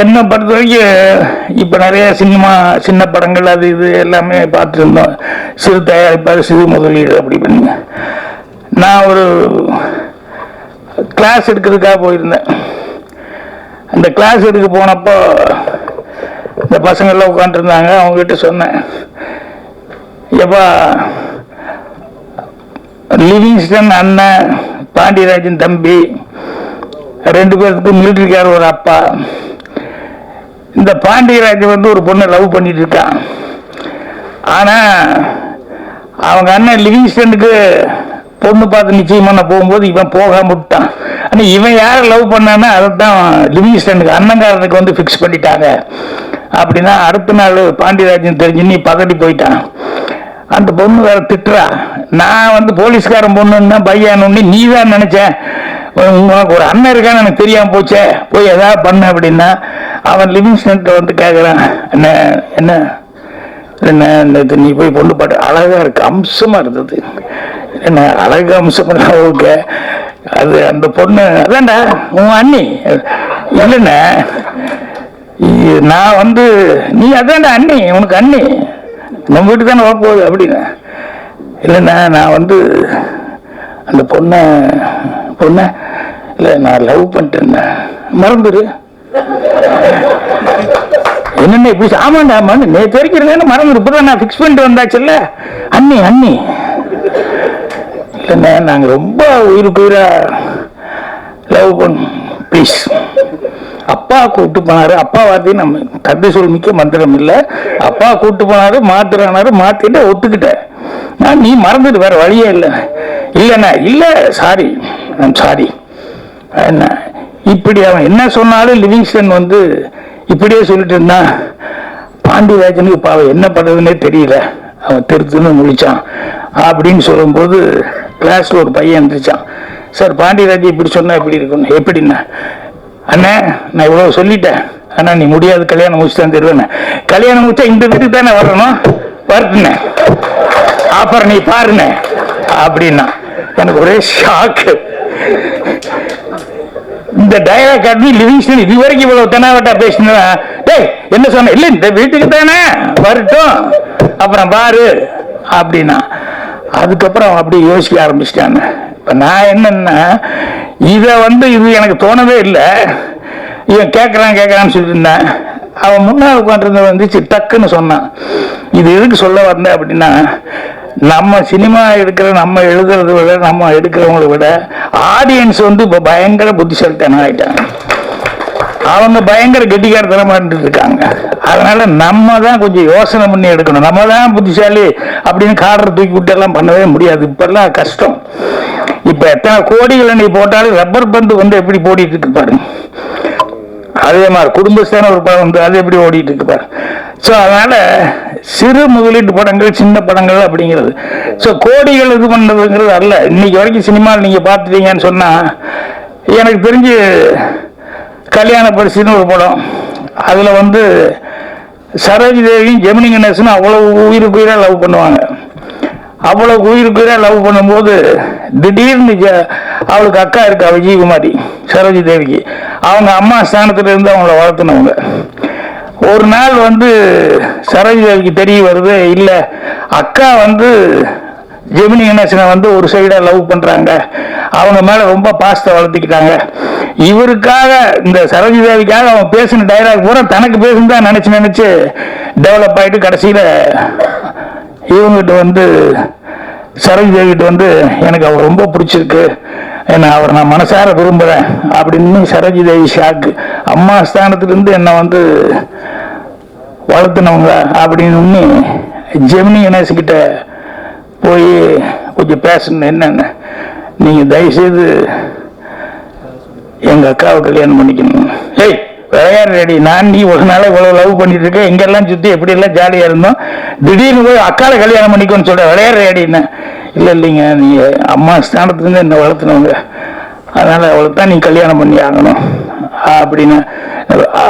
என்னை பொறுத்த வரைக்கும் இப்போ நிறைய சினிமா சின்ன படங்கள் அது இது எல்லாமே பார்த்துருந்தோம். சிறு தயாரிப்பாளர் சிறு முதலீடு அப்படி பண்ணுங்க நான் ஒரு கிளாஸ் எடுக்கிறதுக்காக போயிருந்தேன். அந்த கிளாஸ் எடுக்க போனப்போ இந்த பசங்கள்லாம் உட்காந்துருந்தாங்க அவங்ககிட்ட சொன்னேன் எப்பா லிவிங்ஸ்டன் அண்ணன் பாண்டியராஜன் தம்பி ரெண்டு பேருக்கு மிலிட்டரிக்கார ஒரு அப்பா. இந்த பாண்டியராஜ் வந்து ஒரு பொண்ணை லவ் பண்ணிட்டு இருக்கான். ஆனால் அவங்க அண்ணன் லிவிங்ஸ்டனுக்கு பொண்ணு பார்த்து நிச்சயம் பண்ண போகும்போது இவன் போகாம விட்டான். ஆனால் இவன் யாரை லவ் பண்ணான்னா அதைத்தான் லிவிங்ஸ்டனுக்கு அண்ணங்காரனுக்கு வந்து ஃபிக்ஸ் பண்ணிட்டாங்க. அப்படின்னா அடுத்த நாள் பாண்டியராஜன் தெரிஞ்சு நீ பதறி போயிட்டான். அந்த பொண்ணு வேற திட்டுறா. நான் வந்து போலீஸ்காரன் பொண்ணுன்னா பையன் நீ தான் நினைச்சேன். உனக்கு ஒரு அண்ணன் இருக்கான்னு எனக்கு தெரியாமல் போச்சே. போய் எதாவது பண்ண அப்படின்னா அவன் லிவிங்ஸ்டன்ட்ட வந்து கேட்குறான் என்ன என்ன என்ன இந்த நீ போய் பொண்ணு பாட்டு அழகா இருக்கு அம்சமா இருந்தது. என்ன அழகு அம்சம் ஓகே அது அந்த பொண்ணு அதான்டா உன் அண்ணி. இல்லைண்ணே. நான் வந்து நீ அதான்டா அண்ணி உனக்கு அண்ணி. நம்ம வீட்டுக்கு தானே வரப்போகுது அப்படின்னு. இல்லைண்ணா நான் வந்து அந்த பொண்ணை பொண்ண இல்லை நான் லவ் பண்ணிட்டேன் மறந்துரு. என்னென்ன இப்படி ஆமாண்டா ஆமாண்டு நேற்று வரைக்கும் இருந்தேன்னு மறந்துரு? இப்போ நான் ஃபிக்ஸ் பண்ணிட்டு வந்தாச்சுல்ல? அண்ணி அண்ணி. இல்லைண்ணே நாங்கள் ரொம்ப உயிருக்கு உயிராக லவ் பண்ணோம் ப்ளீஸ் அப்பா கூப்பிட்டு போனாரு. அப்பா வார்த்தையும் நம்ம தந்தை சொல் மிக்க மந்திரம் இல்லை. அப்பா கூப்பிட்டு போனாரு மாத்திரானாரு மாத்திட்டு ஒத்துக்கிட்டேன் நான் நீ மறந்துட்டு வேற வழியே இல்லை. இல்லைண்ணா இல்லை சாரி ஐம் சாரி என்ன இப்படி அவன் என்ன சொன்னாலும் லிவிங்ஸ்டன் வந்து இப்படியே சொல்லிட்டு இருந்தான். பாண்டியராஜனுக்கு பாவம் என்ன பண்ணுறதுன்னே தெரியல. அவன் திருத்துன்னு முடிச்சான் அப்படின்னு சொல்லும்போது கிளாஸில் ஒரு பையன் இருந்துச்சான் சார் பாண்டியராஜ் இப்படி சொன்னால் எப்படி இருக்கணும் எப்படின்னா அண்ணே நான் இவ்வளோ சொல்லிட்டேன். அண்ணா நீ முடியாது கல்யாணம் முடிச்சு தான் தருவேண்ணே. கல்யாணம் முடிச்சா இந்த வீட்டுக்கு தானே வரணும்? வரட்டுண்ணே அப்புறம் நீ பாருண்ணே. அப்படின்னா எனக்கு ஒரே ஷாக்கு இந்த டயலாக் காட்டி லிவிங்ஸ்டன் இது வரைக்கும் இவ்வளவு தெனாவட்டா பேசினா டேய் என்ன சொன்ன? இல்ல இந்த வீட்டுக்கு தானே வரட்டும். அப்புறம் பாரு அப்படின்னா. அதுக்கப்புறம் அப்படி யோசிக்க ஆரம்பிச்சிட்டாங்க இப்ப நான் என்னன்னா இதை வந்து இது எனக்கு தோணவே இல்லை. இவன் கேட்கறான் கேட்கறான்னு சொல்லிட்டு இருந்தேன். அவன் முன்னாள் உட்காந்துருந்த வந்துச்சு டக்குன்னு சொன்னான். இது எதுக்கு சொல்ல வந்தேன் அப்படின்னா நம்ம சினிமா எடுக்கிற நம்ம எழுதுறத விட நம்ம எடுக்கிறவங்களை விட ஆடியன்ஸ் வந்து இப்போ பயங்கர புத்திசாலித்தனம் ஆயிட்டாங்க. அவங்க பயங்கர கெட்டிக்காரத்தனமா இருக்காங்க அதனால நம்ம தான் கொஞ்சம் யோசனை பண்ணி எடுக்கணும். நம்ம தான் புத்திசாலி அப்படின்னு காடரை தூக்கி விட்டு எல்லாம் பண்ணவே முடியாது. இப்பெல்லாம் கஷ்டம். இப்ப எத்தனை கோடிகளை நீ போட்டாலும் ரப்பர் பந்து வந்து எப்படி போடிட்டு இருக்கு பாருங்க. அதே மாதிரி குடும்பஸ்தான ஒரு படம் வந்து அது எப்படி ஓடிட்டு இருக்கு பாரு ஸோ அதனால் சிறு முதலீட்டு படங்கள் சின்ன படங்கள் அப்படிங்கிறது. ஸோ கோடிகள் இது பண்ணுறதுங்கிறது அல்ல. இன்னைக்கு வரைக்கும் சினிமாவில் நீங்கள் பார்த்துட்டீங்கன்னு சொன்னால் எனக்கு தெரிஞ்சு கல்யாண பரிசுன்னு ஒரு படம். அதில் வந்து சரோஜி தேவியும் ஜெமினி கணேசனும் அவ்வளவு உயிருக்கு உயிராக லவ் பண்ணுவாங்க. அவ்வளோ உயிருக்கு உயிராக லவ் பண்ணும்போது திடீர்னு ஜ- அவளுக்கு அக்கா இருக்கா விஜயகுமாரி சரோஜி தேவிக்கு. அவங்க அம்மா ஸ்தானத்துல இருந்து அவங்கள வளர்த்துனவங்க. ஒரு நாள் வந்து சரோஜி தெரிய வருது இல்லை அக்கா வந்து ஜெமினி கணேசனை வந்து ஒரு சைடாக லவ் பண்ணுறாங்க அவங்க மேலே ரொம்ப பாசத்தை வளர்த்துக்கிட்டாங்க. இவருக்காக இந்த சரோஜி தேவிக்காக அவன் பேசின டைலாக் பூரா தனக்கு பேசுனதா நினச்சி நினச்சி டெவலப் ஆகிட்டு கடைசியில் இவங்ககிட்ட வந்து சரோஜி தேவிகிட்ட வந்து எனக்கு அவர் ரொம்ப பிடிச்சிருக்கு. என்ன அவர் நான் மனசார விரும்புகிறேன் அப்படின்னு சரோஜி தேவி ஷாக்கு அம்மா ஸ்தானத்துலேருந்து என்னை வந்து வளர்த்துனவங்க அப்படின்னு ஜெமினி கணேஷ் போய் கொஞ்சம் பேசணும் என்னென்ன. நீங்கள் தயவுசெய்து எங்கள் அக்காவை கல்யாணம் பண்ணிக்கணும். ஏய் வேற ரெடி நான் நீ ஒரு நாளை இவ்வளோ லவ் பண்ணிட்டு இருக்க எங்கெல்லாம் சுற்றி எப்படி எல்லாம் இருந்தோம்? திடீர்னு போய் அக்காவை கல்யாணம் பண்ணிக்கோன்னு சொல்கிறேன் விளையாடுற ரெடின்னு இல்லை இல்லைங்க. நீங்கள் அம்மா ஸ்தானத்துலேருந்து என்ன வளர்த்துனவங்க? அதனால் அவளுக்கு தான் நீ கல்யாணம் பண்ணி ஆகணும். அப்படின்னு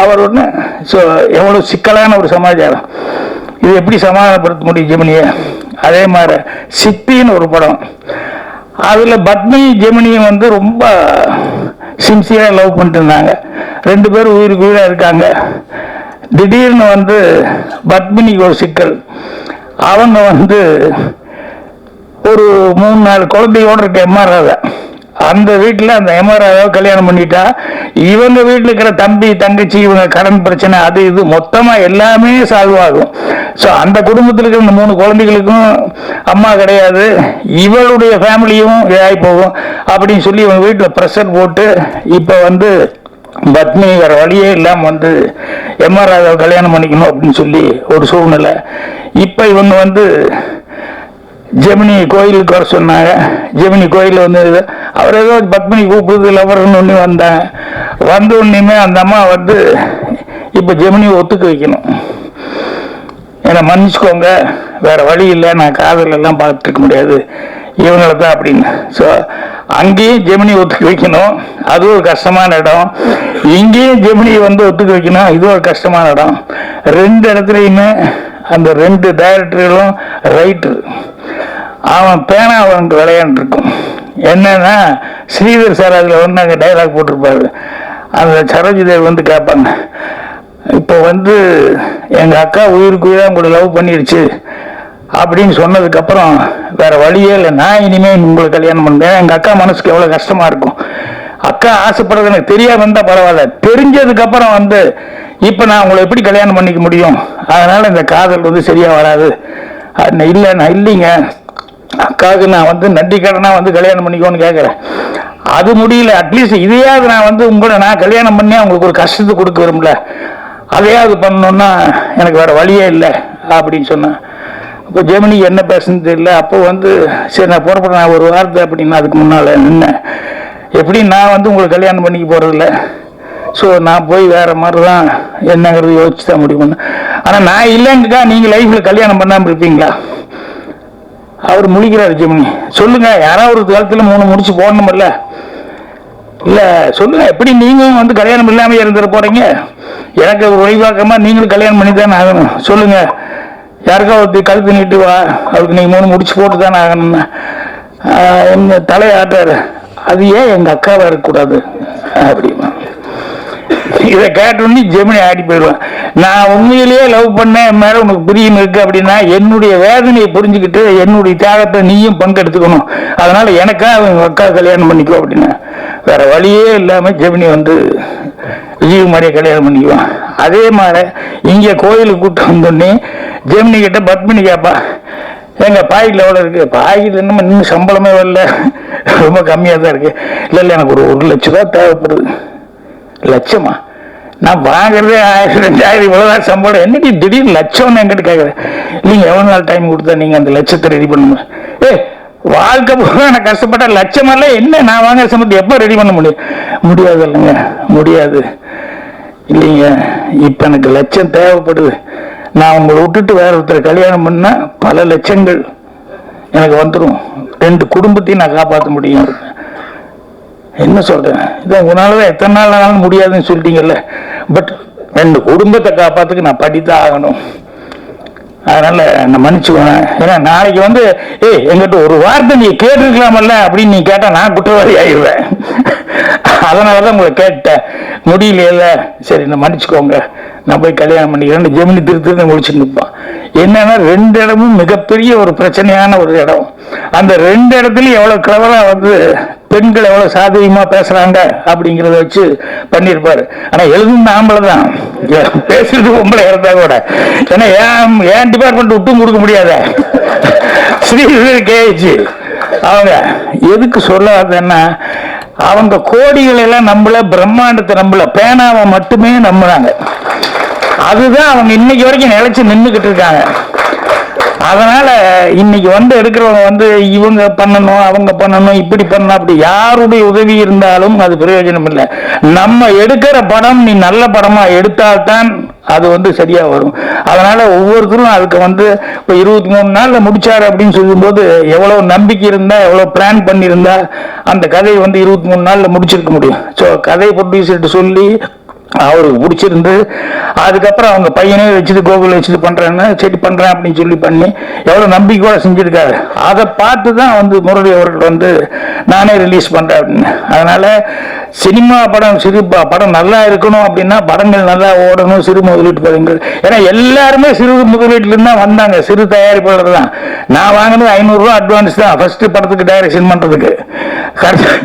அவர் ஒன்று ஸோ எவ்வளோ சிக்கலான ஒரு சமாச்சாரம் இது எப்படி சமாதானப்படுத்த முடியும் ஜெமினியை? அதே மாதிரி சிப்பின்னு ஒரு படம். அதில் பத்மி ஜெமினியும் வந்து ரொம்ப சின்சியராக லவ் பண்ணிட்டு இருந்தாங்க. ரெண்டு பேரும் உயிருக்கு உயிராக இருக்காங்க. திடீர்னு வந்து பத்மினிக்கு ஒரு சிக்கல். அவங்க வந்து ஒரு மூணு நாலு குழந்தையோட இருக்க எம்ஆர்ஆவை அந்த வீட்டில் அந்த எம்ஆர்ஆவை கல்யாணம் பண்ணிட்டா இவங்க வீட்டில் இருக்கிற தம்பி தங்கச்சி இவங்க கடன் பிரச்சனை அது இது மொத்தமாக எல்லாமே சால்வ் ஆகும். ஸோ அந்த குடும்பத்தில் இருக்கிற இந்த மூணு குழந்தைகளுக்கும் அம்மா கிடையாது. இவளுடைய ஃபேமிலியும் இதாகி போகும். அப்படின்னு சொல்லி இவங்க வீட்டில் ப்ரெஷர் போட்டு இப்போ வந்து பத்னி வேற வழியே இல்லாமல் வந்து எம்ஆர் ராதாவை கல்யாணம் பண்ணிக்கணும் அப்படின்னு சொல்லி ஒரு சூழ்நிலை. இப்போ இவங்க வந்து ஜெமினி கோயிலுக்கு வர சொன்னாங்க. ஜெமினி கோயில் வந்து அவர் ஏதோ பத்மினி கூப்பிடுது லவர்னு ஒன்று வந்தேன் வந்த உடனேயுமே அந்த அம்மா வந்து இப்போ ஜெமினி ஒத்துக்க வைக்கணும். என்னை மன்னிச்சுக்கோங்க வேற வழி இல்லை நான் காதல் எல்லாம் முடியாது. இவங்களை தான் அப்படின்னு. ஸோ அங்கேயும் ஜெமினி ஒத்துக்க வைக்கணும். அது ஒரு கஷ்டமான இடம். இங்கேயும் ஜெமினி வந்து ஒத்துக்க வைக்கணும். இது ஒரு கஷ்டமான இடம். ரெண்டு இடத்துலையுமே அந்த ரெண்டு டைரக்டர்களும் ரைட்டு அவன் பேனா அவனுக்கு விளையாண்டு இருக்கும் என்னன்னா ஸ்ரீதர் சார் அதில் வந்து அங்கே டைலாக் போட்டிருப்பாரு. அந்த சரோஜிதேவி வந்து கேட்பாங்க. இப்போ வந்து எங்கள் அக்கா உயிருக்கு உயிராக உங்களை லவ் பண்ணிடுச்சு அப்படின்னு சொன்னதுக்கப்புறம் வேற வழியே இல்லை. நான் இனிமேல் உங்களை கல்யாணம் பண்ணுறேன் எங்கள் அக்கா மனசுக்கு எவ்வளோ கஷ்டமாக இருக்கும். அக்கா ஆசைப்படுறது எனக்கு தெரியாம இருந்தால் பரவாயில்ல. தெரிஞ்சதுக்கப்புறம் வந்து இப்போ நான் உங்களை எப்படி கல்யாணம் பண்ணிக்க முடியும்? அதனால் இந்த காதல் வந்து சரியாக வராது. அது இல்லை நான் இல்லைங்க. அக்காவுக்கு நான் வந்து நன்றி கடனா வந்து கல்யாணம் பண்ணிக்கோன்னு கேட்குறேன் அது முடியல. அட்லீஸ்ட் இதையாவது நான் வந்து உங்களை நான் கல்யாணம் பண்ணி அவங்களுக்கு ஒரு கஷ்டத்தை கொடுக்க விரும்பல. அதையாவது பண்ணணும்னா எனக்கு வேற வழியே இல்லை அப்படின்னு சொன்னேன். இப்போ ஜெமினிக்கு என்ன பேசுன்னு தெரியல. அப்போ வந்து சரி நான் புறப்படுறேன் நான் ஒரு வார்த்தை அப்படின்னு அதுக்கு முன்னால் நின்னேன். எப்படி நான் வந்து உங்களுக்கு கல்யாணம் பண்ணிக்க போகிறதில்ல ஸோ நான் போய் வேற மாதிரி தான் என்னங்கிறது யோசிச்சு தான் முடிவு பண்ணேன். ஆனால் நான் இல்லைங்கக்கா நீங்கள் லைஃப்பில் கல்யாணம் பண்ணாமல் இருப்பீங்களா? அவர் முழிக்கிறார் ஜெமினி. சொல்லுங்க யாராவது ஒரு காலத்தில் மூணு முடிச்சு போடணுமில்ல இல்ல சொல்லுங்க எப்படி நீங்களும் வந்து கல்யாணம் இல்லாம இருந்துட போறீங்க? எனக்கு ஒரு ஒய்வாக்கமா நீங்களும் கல்யாணம் பண்ணி தானே ஆகணும். சொல்லுங்க யாருக்கா ஒருத்தி கழுத்து நீட்டு வா அவருக்கு நீங்க மூணு முடிச்சு போட்டு தானே ஆகணும்னா. ஆஹ் எங்க தலையாட்டாரு அது ஏன் எங்க அக்காவா இருக்கக்கூடாது? அப்படி. இதை கேட்டோன்னே ஜெமினி ஆடி போயிடுவேன். நான் உண்மையிலேயே லவ் பண்ணேன் என் உனக்கு பிரியம் இருக்கு அப்படின்னா என்னுடைய வேதனையை புரிஞ்சுக்கிட்டு என்னுடைய தியாகத்தை நீயும் பங்கெடுத்துக்கணும். அதனால எனக்கா அவங்க அக்கா கல்யாணம் பண்ணிக்கோ அப்படின்னா. வேற வழியே இல்லாமல் ஜெமினி வந்து விஜயகுமாரியை கல்யாணம் பண்ணிக்குவான். அதே மாதிரி இங்கே கோயிலுக்கு கூப்பிட்டு வந்தோடனே ஜெமினி கிட்ட பத்மினி கேப்பா எங்க பாக்கெட்ல எவ்வளோ இருக்கு? பாக்கெட்ல இன்னும் இன்னும் சம்பளமே வரல. ரொம்ப கம்மியாக தான் இருக்கு. இல்லை இல்லை எனக்கு ஒரு ஒரு லட்ச ரூபா தேவைப்படுது. லட்சமா? நான் வாங்குறதே ஆயிரம் ரெண்டாயிரம் இவ்வளவுதான் சம்பளம். என்னடி திடீர்னு லட்சம்னு என்கிட்ட கேட்குறேன் நீங்கள் எவ்வளவு நாள் டைம் கொடுத்தா நீங்க அந்த லட்சத்தை ரெடி பண்ணுங்க ஏ வாழ்க்கை பூரா நான் கஷ்டப்பட்ட லட்சமெல்லாம் என்ன நான் வாங்குற சம்பளத்தை எப்போ ரெடி பண்ண முடியும்? முடியாது இல்லைங்க முடியாது. இல்லைங்க இப்போ எனக்கு லட்சம் தேவைப்படுது. நான் உங்களை விட்டுட்டு வேற ஒருத்தர் கல்யாணம் பண்ணா பல லட்சங்கள் எனக்கு வந்துடும் ரெண்டு குடும்பத்தையும் நான் காப்பாற்ற முடியும். என்ன சொல்றேன்? இதை உங்களாலதான் எத்தனை நாள் ஆனாலும் முடியாதுன்னு சொல்லிட்டீங்கல்ல. பட் ரெண்டு குடும்பத்தை காப்பாத்துக்கு நான் படித்தான் ஆகணும் அதனால நான் மன்னிச்சுக்கோங்க. ஏன்னா நாளைக்கு வந்து ஏய் எங்கிட்ட ஒரு வார்த்தை நீ கேட்டிருக்கலாமல்ல அப்படின்னு நீ கேட்டா நான் குற்றவாளி ஆயிடுவேன். அதனாலதான் உங்களை கேட்டேன். முடியலையில சரி நான் மன்னிச்சுக்கோங்க. நான் போய் கல்யாணம் பண்ணிக்கிறேன் ஜெமினி திரு திரு முடிச்சுட்டு நிற்பான் என்னன்னா ரெண்டு இடமும் மிகப்பெரிய ஒரு பிரச்சனையான ஒரு இடம். அந்த ரெண்டு இடத்துலையும் எவ்வளவு கிளவரா வந்து பெண்கள் எவ்வளவு சாதகமா பேசுறாங்க அப்படிங்கறத வச்சு பண்ணியிருப்பார். ஆனா எழுதுன ஆம்பளை தான் பேசுறது பொம்பளை இருந்தா கூட. ஏன்னா ஏன் ஏன் டிபார்ட்மெண்ட் விட்டும் கொடுக்க முடியாத? ஸ்ரீவிவர் கேஜி அவங்க எதுக்கு சொல்லாதன்னா அவங்க கோடிகள் எல்லாம் நம்மள பிரம்மாண்டத்தை நம்மள பேனாவை மட்டுமே நம்புறாங்க. அதுதான் அவங்க இன்னைக்கு வரைக்கும் நிலைச்சு நின்றுகிட்டு இருக்காங்க. அதனால இன்னைக்கு வந்து எடுக்கிறவங்க வந்து இவங்க பண்ணணும் அவங்க பண்ணணும் இப்படி பண்ணணும் அப்படி யாருடைய உதவி இருந்தாலும் அது பிரயோஜனம் இல்லை. நம்ம எடுக்கிற படம் நீ நல்ல படமா எடுத்தால்தான் அது வந்து சரியா வரும். அதனால ஒவ்வொருத்தரும் அதுக்கு வந்து இப்போ இருபத்தி மூணு நாள்ல முடிச்சாரு அப்படின்னு சொல்லும்போது எவ்வளவு நம்பிக்கை இருந்தா எவ்வளவு பிளான் பண்ணியிருந்தா அந்த கதையை வந்து இருபத்தி மூணு நாள்ல முடிச்சிருக்க முடியும். ஸோ கதை ப்ரொடியூசர்கிட்ட சொல்லி அவருக்கு பிடிச்சிருந்து அதுக்கப்புறம் அவங்க பையனே வச்சுட்டு கோகுல் வச்சுட்டு பண்றாங்க. சரி பண்றேன் அப்படின்னு சொல்லி பண்ணி எவ்வளவு நம்பிக்கையோட செஞ்சிருக்காரு. அதை பார்த்து தான் வந்து முரளி அவர்கள் வந்து நானே ரிலீஸ் பண்றேன் அப்படின்னு. அதனால சினிமா படம் சிறு படம் நல்லா இருக்கணும் அப்படின்னா படங்கள் நல்லா ஓடணும் சிறு முதலீட்டு படங்கள். ஏன்னா எல்லாருமே சிறு முதலீட்டுலேருந்து தான் வந்தாங்க. சிறு தயாரிப்பாளர் தான். நான் வாங்கினது ஐநூறுரூவா அட்வான்ஸ் தான். ஃபர்ஸ்ட் படத்துக்கு டைரக்ஷன் பண்றதுக்கு. கரெக்டாக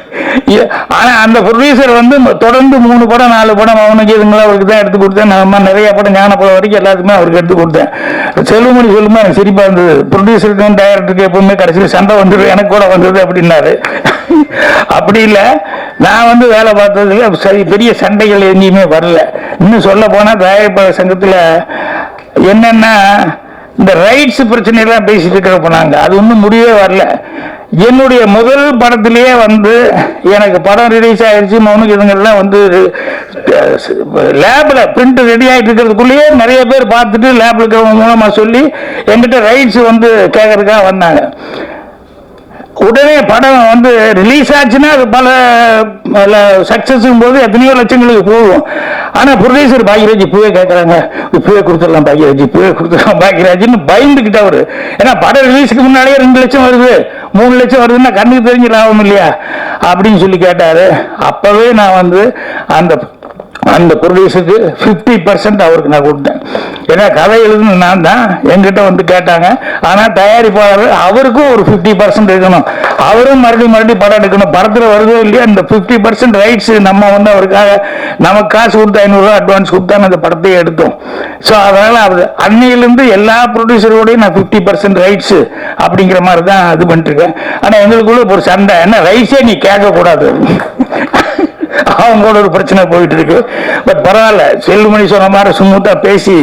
ஆனால் ஆனா அந்த ப்ரொடியூசர் வந்து தொடர்ந்து மூணு படம் நாலு படம் அவனுக்கு இதுங்களா அவருக்கு தான் எடுத்து கொடுத்தேன். நான் நிறைய படம் ஞான படம் வரைக்கும் எல்லாத்துக்குமே அவருக்கு எடுத்து கொடுத்தேன். செல்வமணி சொல்லுமா எனக்கு சிரிப்பா இருந்தது. ப்ரொடியூசருக்கும் டைரக்டருக்கு எப்பவுமே கடைசியில் சண்டை வந்துடும் எனக்கு கூட வந்தது அப்படின்னாரு. அப்படி இல்லை நான் வந்து வேலை பார்த்ததுல சரி பெரிய சண்டைகள் எங்கேயுமே வரல. இன்னும் சொல்ல போனால் தயாரிப்பாளர் சங்கத்தில் என்னென்னா இந்த ரைட்ஸ் பிரச்சனையெல்லாம் பேசிட்டு இருக்கிறப்ப நாங்க அது ஒன்றும் முடிவே வரல. என்னுடைய முதல் படத்திலேயே வந்து எனக்கு படம் ரிலீஸ் ஆயிடுச்சு மௌனுக்கு இதுங்கெல்லாம் வந்து லேபில் பிரிண்ட் ரெடி ஆகிட்டு இருக்கிறதுக்குள்ளேயே நிறைய பேர் பார்த்துட்டு லேபில் இருக்கிறவங்க மூலமாக சொல்லி என்கிட்ட ரைட்ஸ் வந்து கேட்கறதுக்காக வந்தாங்க. உடனே படம் வந்து ரிலீஸ் ஆச்சுன்னா அது பல பல சக்ஸஸும் போது எத்தனையோ லட்சங்களுக்கு போகும். ஆனால் ப்ரொடியூசர் பாக்யராஜ் இப்பவே கேட்குறாங்க இப்பவே கொடுத்துடலாம் பாக்யராஜ் இப்பவே கொடுத்துடலாம் பாக்யராஜ்னு பயந்துக்கிட்ட அவர். ஏன்னா படம் ரிலீஸுக்கு முன்னாடியே ரெண்டு லட்சம் வருது மூணு லட்சம் வருதுன்னா கண்ணுக்கு தெரிஞ்சு லாபம் இல்லையா? அப்படின்னு சொல்லி கேட்டார். அப்போவே நான் வந்து அந்த அந்த ப்ரொடியூசருக்கு ஃபிஃப்டி பர்சன்ட் அவருக்கு நான் கொடுத்தேன். ஏன்னா கதை எழுதுன்னு நான் தான் என்கிட்ட வந்து கேட்டாங்க. ஆனால் தயாரிப்பாளர் அவருக்கும் ஒரு ஃபிஃப்டி பர்சன்ட் இருக்கணும் அவரும் மறுபடியும் மறுபடியும் படம் எடுக்கணும். படத்தில் வருதோ இல்லையா இந்த ஃபிஃப்டி பர்சன்ட் ரைட்ஸ் நம்ம வந்து அவருக்காக நமக்கு காசு கொடுத்து ஐநூறுரூவா அட்வான்ஸ் கொடுத்தா அந்த படத்தையே எடுத்தோம். ஸோ அதனால் அவர் அன்னையிலேருந்து எல்லா ப்ரொடியூசரோடையும் நான் ஃபிஃப்டி பர்சன்ட் ரைட்ஸு அப்படிங்கிற மாதிரி தான் இது பண்ணிட்டுருக்கேன் ஆனால் எங்களுக்குள்ள ஒரு சண்டை. என்ன ரைட்ஸே நீ கேட்கக்கூடாது. அவங்களோட ஒரு பிரச்சனை போயிட்டு இருக்கு பட் பரவாயில்ல செல்லுமணி சொன்ன மாதிரி சுமூத்தா பேசி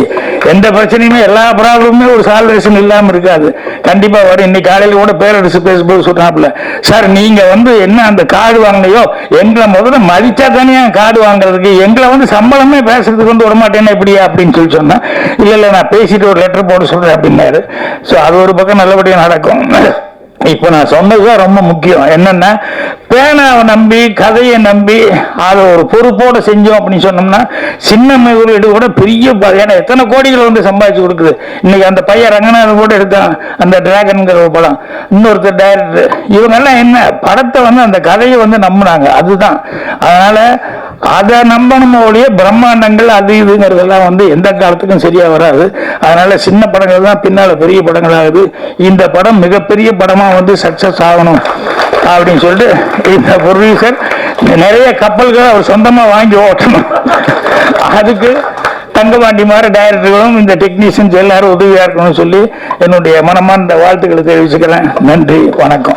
எந்த பிரச்சனையுமே எல்லா ப்ராப்ளமுமே ஒரு சால்வேஷன் இல்லாமல் இருக்காது. கண்டிப்பா வரும். இன்னைக்கு காலையில கூட பேரரசு பேசும்போது சொல்றாப்புல சார் நீங்க வந்து என்ன அந்த கார்டு வாங்கினையோ எங்களை முதல்ல மதிச்சா தானே கார்டு வாங்குறதுக்கு. எங்களை வந்து சம்பளமே பேசுறதுக்கு வந்து வரமாட்டேன்னா எப்படியா அப்படின்னு சொல்லி சொன்னேன். இல்ல இல்ல நான் பேசிட்டு ஒரு லெட்டர் போட சொல்றேன் அப்படின்னாரு. ஸோ அது ஒரு பக்கம் நல்லபடியாக நடக்கும். இப்போ நான் சொன்னதுதான் ரொம்ப முக்கியம். என்னன்னா பேனாவை நம்பி கதையை நம்பி அதை ஒரு பொறுப்போட செஞ்சோம் அப்படின்னு சொன்னோம்னா சின்ன முதலீடு கூட பெரிய ஏன்னா எத்தனை கோடிகள் வந்து சம்பாதிச்சு கொடுக்குது. இன்னைக்கு அந்த பையன் ரங்கநாதன் கூட எடுத்தான் அந்த டிராகன்கிற ஒரு படம். இன்னொருத்தர் டைரக்டர் இவங்கெல்லாம் என்ன படத்தை வந்து அந்த கதையை வந்து நம்பினாங்க. அதுதான். அதனால அதை நம்பணும் ஒழிய பிரம்மாண்டங்கள் அது இதுங்கிறதெல்லாம் வந்து எந்த காலத்துக்கும் சரியா வராது. அதனால சின்ன படங்கள் தான் பின்னால பெரிய படங்கள் ஆகுது இந்த படம் மிகப்பெரிய படமா வந்து சக்சஸ் ஆகணும் அப்படின்னு சொல்லிட்டு இந்த ப்ரொடியூசர் நிறைய கப்பல்களை அவர் சொந்தமா வாங்கி ஓட்டணும். அதுக்கு தங்கபாண்டி மாதிரி டைரக்டர்களும் இந்த டெக்னீஷியன்ஸ் எல்லாரும் உதவியா இருக்கணும்னு சொல்லி என்னுடைய மனமார்ந்த வாழ்த்துக்களை தெரிவிச்சுக்கிறேன். நன்றி வணக்கம்.